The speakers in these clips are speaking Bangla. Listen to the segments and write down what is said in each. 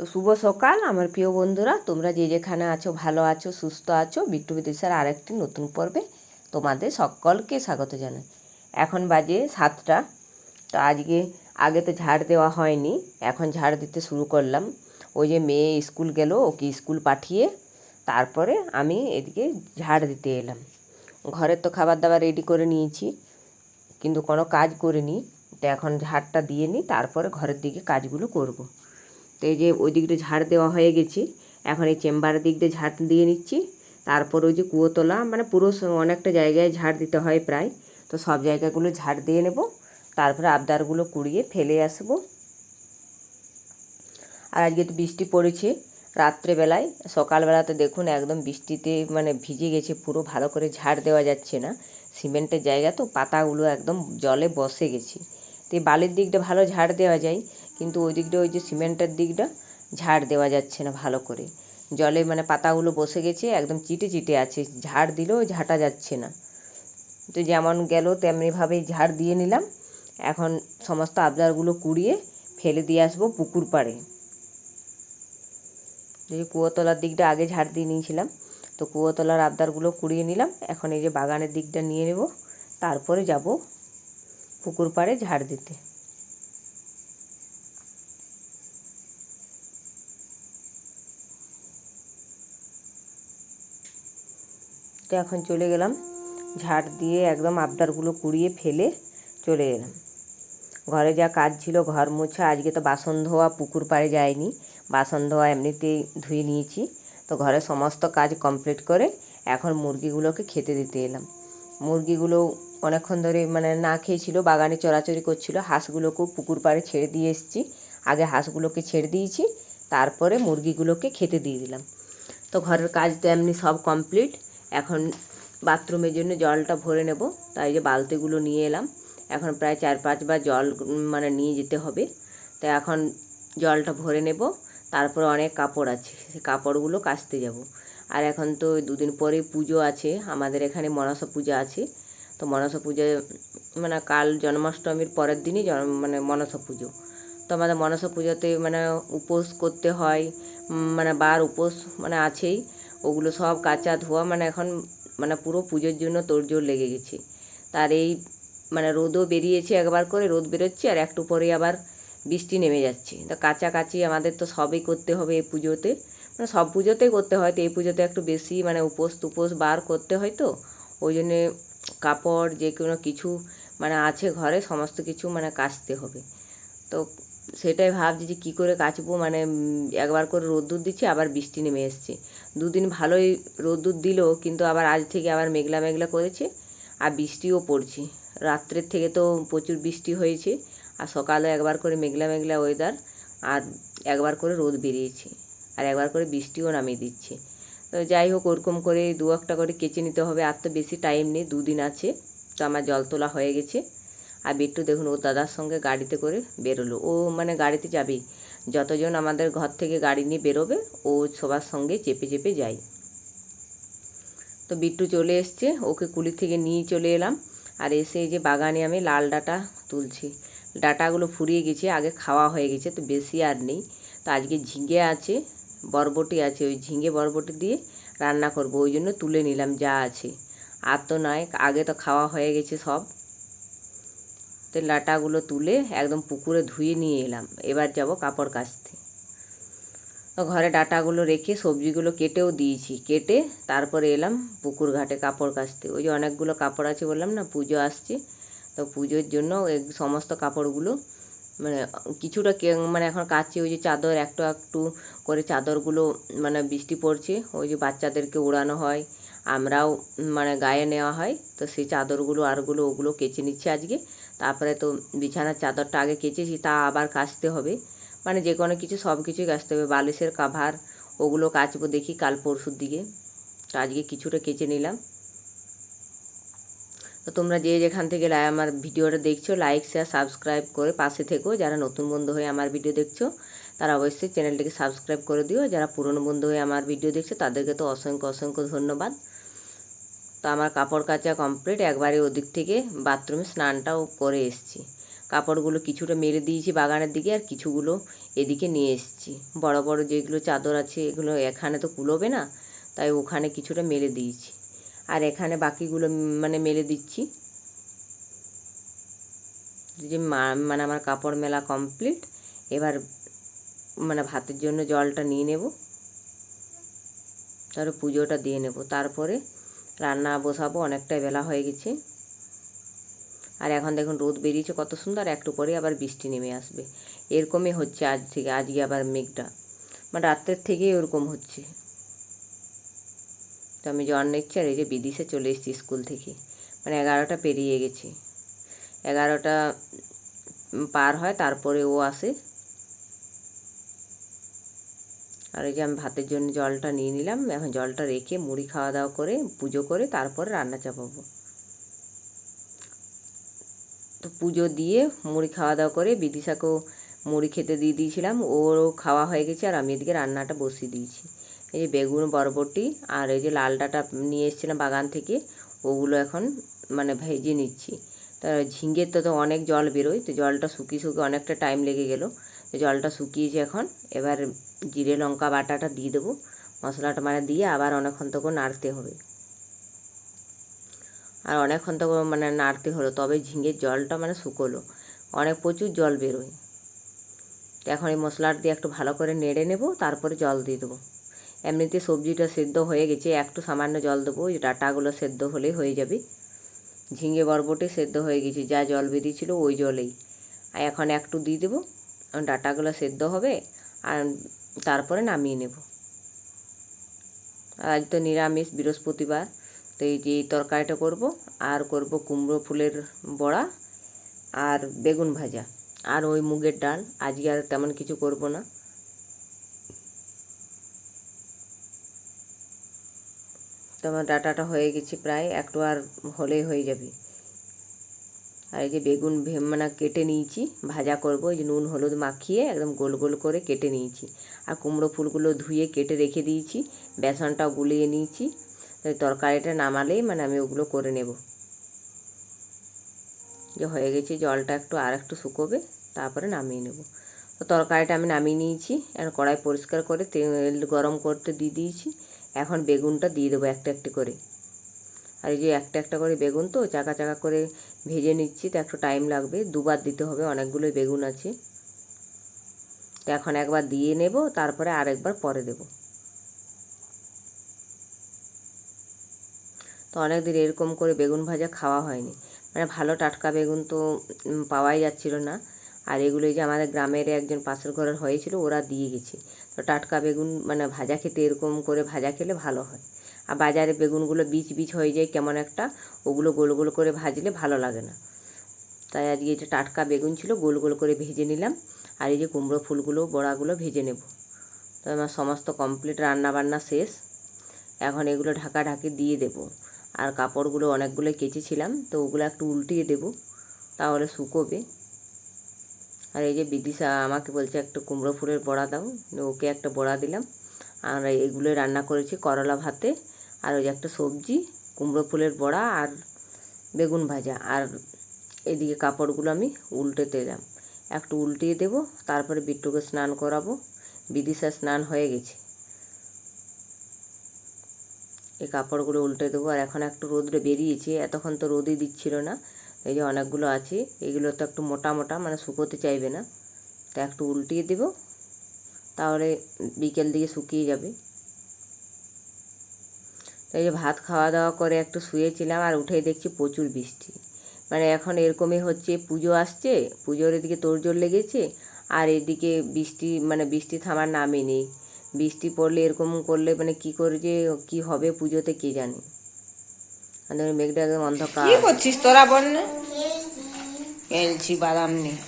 তো শুভ সকাল, আমার প্রিয় বন্ধুরা। তোমরা যে যেখানে আছো, ভালো আছো, সুস্থ আছো, বিট্টু বিদেশের আরেকটি নতুন পর্বে তোমাদের সকলকে স্বাগত জানাই। এখন বাজে সাতটা, তো আজকে আগে তো ঝাড় দেওয়া হয়নি, এখন ঝাড় দিতে শুরু করলাম। ওই যে মেয়ে স্কুল গেল, ওকে স্কুল পাঠিয়ে তারপরে আমি এদিকে ঝাড় দিতে এলাম। ঘরের তো খাবার দাবার রেডি করে নিয়েছি, কিন্তু কোনো কাজ করিনি। তো এখন ঝাড়টা দিয়ে নিই, তারপরে ঘরের দিকে কাজগুলো করব। তো এই যে ওই দিকটা ঝাড় দেওয়া হয়ে গেছে, এখন এই চেম্বারের দিক দিয়ে ঝাড় দিয়ে নিচ্ছি। তারপর ওই যে কুয়োতলা মানে পুরো অনেকটা জায়গায় ঝাড় দিতে হয় প্রায়। তো সব জায়গাগুলো ঝাড় দিয়ে নেব, তারপরে আবদারগুলো কুড়িয়ে ফেলে আসব। আর আজকে তো বৃষ্টি পড়েছে রাত্রেবেলায়, সকালবেলাতে দেখুন একদম বৃষ্টিতে মানে ভিজে গেছে, পুরো ভালো করে ঝাড় দেওয়া যাচ্ছে না। সিমেন্টের জায়গা তো, পাতাগুলো একদম জলে বসে গেছে। তো এই বালির দিকটা ভালো ঝাড় দেওয়া যায়। কিন্তু ওই দিকটা, ওই যে সিমেন্টের দিকটা ঝাড় দেওয়া যাচ্ছে না ভালো করে। জলে মানে পাতাগুলো বসে গেছে, একদম চিটে চিটে আছে, ঝাড় দিলেও ঝাঁটা যাচ্ছে না। তো যেমন গেল তেমনিভাবেই ঝাড় দিয়ে নিলাম। এখন সমস্ত আবদারগুলো কুড়িয়ে ফেলে দিয়ে আসব পুকুর পাড়ে। যে কুয়োতলার দিকটা আগে ঝাড় দিয়ে নিয়েছিলাম, তো কুয়োতলার আবদারগুলো কুড়িয়ে নিলাম। এখন এই যে বাগানের দিকটা নিয়ে নেব, তারপরে যাব পুকুর পাড়ে ঝাড় দিতে। তো এখন চলে গেলাম। ঝাড় দিয়ে একদম আবদারগুলো কুড়িয়ে ফেলে চলে এলাম। ঘরে যা কাজ ছিল ঘর মোছা, আজকে তো বাসন ধোয়া, পুকুর পাড়ে যায়নি বাসন ধোয়া এমনিতেই ধুয়ে নিয়েছি। তো ঘরে সমস্ত কাজ কমপ্লিট করে এখন মুরগিগুলোকে খেতে দিতে এলাম। মুরগিগুলো অনেকক্ষণ ধরে মানে না খেয়েছিল, বাগানে চড়াচড়ি করছিল। হাঁসগুলোকেও পুকুর পাড়ে ছেড়ে দিয়ে এসেছি। আগে হাঁসগুলোকে ছেড়ে দিয়েছি, তারপরে মুরগিগুলোকে খেতে দিয়ে দিলাম। তো ঘরের কাজ তো এমনি সব কমপ্লিট। এখন বাথরুমের জন্য জলটা ভরে নেব। তাই যে বালতিগুলো নিয়ে এলাম। এখন প্রায় চার পাঁচবার জল মানে নিয়ে যেতে হবে। তো এখন জলটা ভরে নেব। তারপরে অনেক কাপড় আছে। সেই কাপড়গুলো কাচতে যাব। আর এখন তো দুদিন পরে পুজো আছে। আমাদের এখানে মনসা পূজা আছে। তো মনসা পূজা মানে কাল জন্মাষ্টমীর পরের দিনই মানে মনসা পুজো। তো আমাদের মনসা পুজোতে মানে উপোস করতে হয়। মানে বার উপোস মানে আছেই। ওগুলো সব কাচা ধোয়া মানে এখন মানে পুরো পুজোর জন্য তোড়জোড় লেগে গেছে। তার এই মানে রোদও বেরিয়েছে একবার করে, রোদ বেরোচ্ছে আর একটু পরে আবার বৃষ্টি নেমে যাচ্ছে। তো কাছাকাছি আমাদের তো সবই করতে হবে এই পুজোতে। মানে সব পুজোতেই করতে হয়, তো এই পুজোতে একটু বেশি মানে উপোস তুপোস বার করতে হয় তো। ওই জন্যে কাপড় যে কোনো কিছু মানে আছে ঘরে, সমস্ত কিছু মানে কাচতে হবে। তো সেটাই ভাবছি যে কী করে কাচবো মানে একবার করে রোদ্দুর দিচ্ছে, আবার বৃষ্টি নেমে এসছে। দুদিন ভালোই রোদ্দুর দিল, কিন্তু আবার আজ থেকে আবার মেঘলা মেঘলা করেছে, আর বৃষ্টিও পড়ছে। রাত্রের থেকে তো প্রচুর বৃষ্টি হয়েছে, আর সকালে একবার করে মেঘলা মেঘলা ওয়েদার আর একবার করে রোদ বেরিয়েছে, আর একবার করে বৃষ্টিও নামিয়ে দিচ্ছে। তো যাই হোক, ওরকম করে দু একটা করে কেচে নিতে হবে, আর তো বেশি টাইম নেই, দুদিন আছে, তো আমার জল তোলা হয়ে গেছে। আর বিট্টু দেখুন, ও দাদার সঙ্গে গাড়িতে করে বেরোলো। ও মানে গাড়িতে যাবেই। যতজন আমাদের ঘর থেকে গাড়ি নিয়ে বেরোবে, ও সবার সঙ্গে চেপে চেপে যায়। তো বিট্টু চলে এসছে, ওকে কুলি থেকে নিয়ে চলে এলাম। আর এসে এই যে বাগানে আমি লাল ডাঁটা তুলছি। ডাঁটাগুলো ফুরিয়ে গেছে, আগে খাওয়া হয়ে গেছে, তো বেশি আর নেই। তো আজকে ঝিঙে আছে, বরবটি আছে, ওই ঝিঙে বরবটি দিয়ে রান্না করব। ওই জন্য তুলে নিলাম যা আছে। আর তো নয় আগে তো খাওয়া হয়ে গেছে সব। তো লাটাগুলো তুলে একদম পুকুরে ধুয়ে নিয়ে এলাম। এবার যাব কাপড় কাচতে। তো ঘরে ডাটাগুলো রেখে সবজিগুলো কেটেও দিয়েছি। কেটে তারপরে এলাম পুকুর ঘাটে কাপড় কাচতে। ওই যে অনেকগুলো কাপড় আছে বললাম না, পুজো আসছে। তো পুজোর জন্য সমস্ত কাপড়গুলো মানে কিছুটা মানে এখন কাচছি। ওই যে চাদর একটু একটু করে চাদরগুলো মানে বৃষ্টি পড়ছে। ওই যে বাচ্চাদেরকে ওড়ানো হয়। আমরাও মানে গায়ে নেওয়া হয়। তো সেই চাদরগুলো আরগুলো ওগুলো কেচে নিচ্ছে আজকে। তারপরে তো বিছানার চাদরটা আগে কেচেছি, তা আবার কাচতে হবে। মানে যে কোনো কিছু, সব কিছুই কাচতে হবে। বালিশের কাভার ওগুলো কাচবো দেখি কাল পরশুর দিকে। তো আজকে কিছুটা কেচে নিলাম। তো তোমরা যে যেখান থেকে আমার ভিডিওটা দেখছ লাইক শেয়ার সাবস্ক্রাইব করে পাশে থেকো। যারা নতুন বন্ধু হয়ে আমার ভিডিও দেখছ, তারা অবশ্যই চ্যানেলটিকে সাবস্ক্রাইব করে দিও। যারা পুরনো বন্ধু হয়ে আমার ভিডিও দেখছ, তাদেরকে তো অসংখ্য অসংখ্য ধন্যবাদ। তো আমার কাপড় কাচা কমপ্লিট একবারে ওদিক থেকে বাথরুমে স্নানটাও করে এসেছি। কাপড়গুলো কিছুটা মেরে দিয়েছি বাগানের দিকে আর কিছুগুলো এদিকে নিয়ে এসেছি। বড় বড় যেগুলো চাদর আছে এগুলো এখানে তো কুলোবে না, তাই ওখানে কিছুটা মেলে দিয়েছি। আর এখানে বাকিগুলো মানে মেলে দিচ্ছি। যে মানে আমার কাপড় মেলা কমপ্লিট এবার মানে ভাতের জন্য জলটা নিয়ে নেব। তারপরে পুজোটা দিয়ে নেব। তারপরে রান্না বসাবো, অনেকটাই বেলা হয়ে গেছে। আর এখন দেখুন রোদ বেরিয়েছে কত সুন্দর একটু পরে আবার বৃষ্টি নেমে আসবে। এরকমই হচ্ছে আজ থেকে, আজকে আবার মেঘটা। মানে রাত্রের থেকেই ওরকম হচ্ছে। তো আমি জ্বর নিচ্ছি আর এই যে বিদিশে চলে এসেছি স্কুল থেকে। মানে এগারোটা পেরিয়ে গেছে। এগারোটা পার হয়, তারপরে ও আসে। আর এই যে আমি ভাতের জন্য জলটা নিয়ে নিলাম। এখন জলটা রেখে মুড়ি খাওয়া দাওয়া করে পুজো করে তারপরে রান্না চাপাবো। তো পুজো দিয়ে মুড়ি খাওয়া দাওয়া করে বিদিশাকেও মুড়ি খেতে দিয়ে দিয়েছিলাম। ওরও খাওয়া হয়ে গেছে আর আমি এদিকে রান্নাটা বসিয়ে দিয়েছি। এই যে বেগুন, বরবটি আর এই যে লাল ডাঁটা নিয়ে এসেছিলাম বাগান থেকে, ওগুলো এখন মানে ভেজে নিচ্ছি। তা ঝিঙ্গের তো তো অনেক জল বেরোয়, তো জলটা শুকিয়ে শুকিয়ে অনেকটা টাইম লেগে গেল। জলটা শুকিয়েছে এখন। এবার জিরে লঙ্কা বাটাটা দিয়ে দেবো। মশলাটা মানে দিয়ে আবার অনেকক্ষণ তখন নাড়তে হবে। আর অনেকক্ষণ তো মানে নাড়তে হলো, তবে ঝিঙের জলটা মানে শুকোলো। অনেক প্রচুর জল বেরোয়। এখন এই মশলাটা দিয়ে একটু ভালো করে নেড়ে নেব, তারপরে জল দিয়ে দেবো। এমনিতে সবজিটা সেদ্ধ হয়ে গেছে, একটু সামান্য জল দেবো, ওই ডাটাগুলো সেদ্ধ হলেই হয়ে যাবে। ঝিঙে বরবটি সেদ্ধ হয়ে গেছে, যা জল বেরিয়েছিল ওই জলেই। আর এখন একটু দিয়ে দেবো। ডাটাগুলো সেদ্ধ হবে আর তারপরে নামিয়ে নেব। আজ তো নিরামিষ, বৃহস্পতিবার, তো এই যে তরকারিটা করব। আর করব কুমড়ো ফুলের বড়া আর বেগুন ভাজা আর ওই মুগের ডাল। আজকে আর তেমন কিছু করব না। তো আমার ডাটাটা হয়ে গেছে প্রায়, একটু আর হলেই হয়ে যাবে। আর এই যে বেগুন মানে কেটে নিয়েছি, ভাজা করব, এই যে নুন, হলুদ মাখিয়ে একদম গোল গোল করে কেটে নিয়েছি। আর কুমড়ো ফুলগুলো ধুয়ে কেটে রেখে দিয়েছি, বেসনটাও গুলিয়ে নিয়েছি। তরকারিটা নামালেই মানে আমি ওগুলো করে নেব। যে হয়ে গেছে, জলটা একটু আর একটু শুকোবে, তারপরে নামিয়ে নেব। তো তরকারিটা আমি নামিয়ে নিয়েছি, আর কড়াই পরিষ্কার করে তেল গরম করতে দিয়ে দিয়েছি। এখন বেগুনটা দিয়ে দেবো একটা একটি করে। আর এই যে একটা একটা করে বেগুন তো, চাকা চাকা করে ভেজে নিচ্ছি, তো একটু টাইম লাগবে। দুবার দিতে হবে অনেকগুলো বেগুন আছে। তো এখন একবার দিয়ে নেব, তারপরে আরেকবার পরে দেব। তো অনেক দিন এরকম করে বেগুন ভাজা খাওয়া হয়নি। মানে ভালো টাটকা বেগুন তো পাওয়াই যাচ্ছিল না। আর এগুলো যে আমাদের গ্রামের একজন পাশের ঘরের হয়েছিল, ওরা দিয়ে গেছে। তো টাটকা বেগুন মানে ভাজা খেতে এরকম করে ভাজা খেলে ভালো হয়। আর বাজারে বেগুনগুলো বীজ বীজ হয়ে যায় কেমন একটা, ওগুলো গোল গোল করে ভাজলে ভালো লাগে না। তাই আজকে এটা টাটকা বেগুন ছিল, গোল গোল করে ভেজে নিলাম। আর এই যে কুমড়ো ফুলগুলো, বড়াগুলো ভেজে নেব। তো আমার সমস্ত কমপ্লিট রান্না বান্না শেষ। এখন এগুলো ঢাকা ঢাকি দিয়ে দেব। আর কাপড়গুলো অনেকগুলো কেচেছিলাম, তো ওগুলো একটু উল্টিয়ে দেব, তাহলে শুকোবে। আর এই যে বিদিশা আমাকে বলছে একটা কুমড়ো ফুলের বড়া দাও, ওকে একটা বড়া দিলাম। আর এগুলো রান্না করেছি করলা ভাতে। আর ওই একটা সবজি, কুমড়ো ফুলের বড়া আর বেগুন ভাজা। আর এদিকে কাপড়গুলো আমি উল্টে দিলাম। একটু উল্টিয়ে দেব, তারপরে বিট্টুকে স্নান করাবো। বিদিশা স্নান হয়ে গেছে। এই কাপড়গুলো উল্টে দেবো। আর এখন একটু রোদে বেরিয়েছে, এতক্ষণ তো রোদই দিচ্ছিল না। এই যে অনেকগুলো আছে, এগুলো তো একটু মোটা মোটা মানে শুকোতে চাইবে না। তা একটু উল্টিয়ে দেব, তাহলে বিকেল দিকে শুকিয়ে যাবে। তো এই যে ভাত খাওয়া দাওয়া করে একটু শুয়েছিলাম আর উঠেই দেখছি প্রচুর বৃষ্টি। মানে এখন এরকমই হচ্ছে পুজো আসছে পুজোর এদিকে তোড়জোড় লেগেছে আর এদিকে বৃষ্টি মানে বৃষ্টি থামার নামই নেই। বৃষ্টি পড়লে এরকম করলে মানে কি করে যে কি হবে পুজোতে কে জানে। আমাদের মেঘটা একদম অন্ধকার। কি করছিস তোরা বল না। খেলছি বাদাম নিয়ে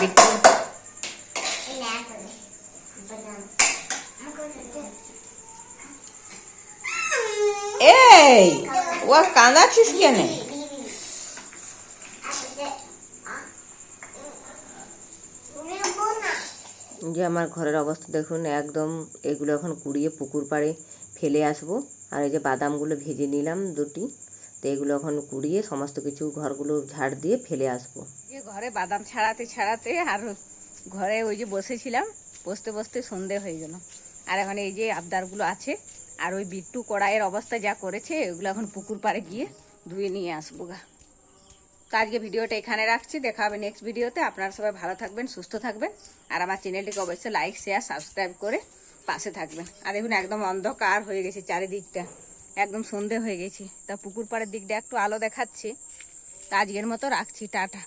বিট্টু এই ও কাঁদাচ্ছিস কেন যে আমার ঘরের অবস্থা দেখুন একদম এগুলো এখন কুড়িয়ে পুকুর পাড়ে ফেলে আসব। আর এই যে বাদামগুলো ভেজে নিলাম দুটি তো এগুলো এখন কুড়িয়ে সমস্ত কিছু ঘরগুলো ঝাড় দিয়ে ফেলে আসব। যে ঘরে বাদাম ছাড়াতে ছাড়াতে আর ঘরে ওই যে বসেছিলাম বসতে বসতে সন্ধে হয়ে গেল। আর এখন এই যে আবদারগুলো আছে আর ওই বিট্টু কড়াইয়ের অবস্থা যা করেছে ওগুলো এখন পুকুর পাড়ে গিয়ে ধুয়ে নিয়ে আসব গা। তো আজকে ভিডিওটা এখানে রাখছি, দেখা হবে নেক্সট ভিডিওতে। আপনারা সবাই ভালো থাকবেন, সুস্থ থাকবেন। আর আমার চ্যানেলটিকে অবশ্যই লাইক শেয়ার সাবস্ক্রাইব করে পাশে থাকবেন। আর দেখুন, একদম অন্ধকার হয়ে গেছে চারিদিকটা। একদম সন্ধে হয়ে গেছে। তা পুকুর পাড়ের দিকটা একটু আলো দেখাচ্ছে। তা আজকের মতো রাখছি, টাটা।